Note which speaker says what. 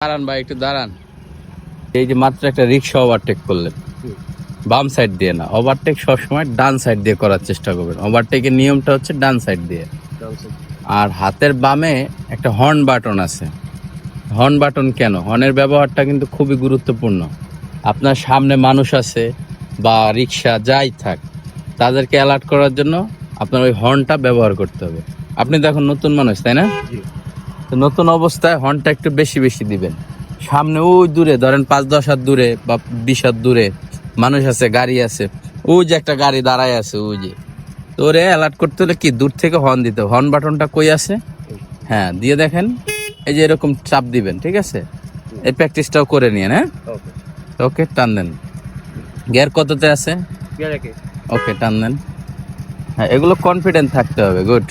Speaker 1: দাঁড়ান ভাই একটু দাঁড়ান। এই যে মাত্র একটা রিক্সা ওভারটেক করলেন। বাম সাইড দিয়ে না ওভারটেক সবসময় ডান সাইড দিয়ে করার চেষ্টা করবেন। ওভারটেকের নিয়মটা হচ্ছে ডান সাইড দিয়ে। আর হাতের বামে একটা হর্ন বাটন আছে। হর্ন বাটন কেন? হর্নের ব্যবহারটা কিন্তু খুবই গুরুত্বপূর্ণ। আপনার সামনে মানুষ আছে বা রিক্সা যাই থাক তাদেরকে অ্যালার্ট করার জন্য আপনার ওই হর্নটা ব্যবহার করতে হবে। আপনি তো এখন নতুন মানুষ তাই না? তো নতুন অবস্থায় হর্নটা একটু বেশি বেশি দিবেন। সামনে ওই দূরে ধরেন পাঁচ দশ হাত দূরে বা বিশ হাত দূরে মানুষ আছে গাড়ি আছে ওই যে একটা গাড়ি দাঁড়ায় আছে ওই যে। তো ওরে অ্যালার্ট করতে হলে কি দূর থেকে হর্ন দিতে হর্ন বাটনটা কই আছে? হ্যাঁ দিয়ে দেখেন এই যে এরকম চাপ দিবেন ঠিক আছে? এই প্র্যাকটিসটাও করে নিয়ে হ্যাঁ? ওকে টান দেন। গিয়ার কততে আছে? ওকে টান দেন। হ্যাঁ এগুলো কনফিডেন্ট থাকতে হবে গুড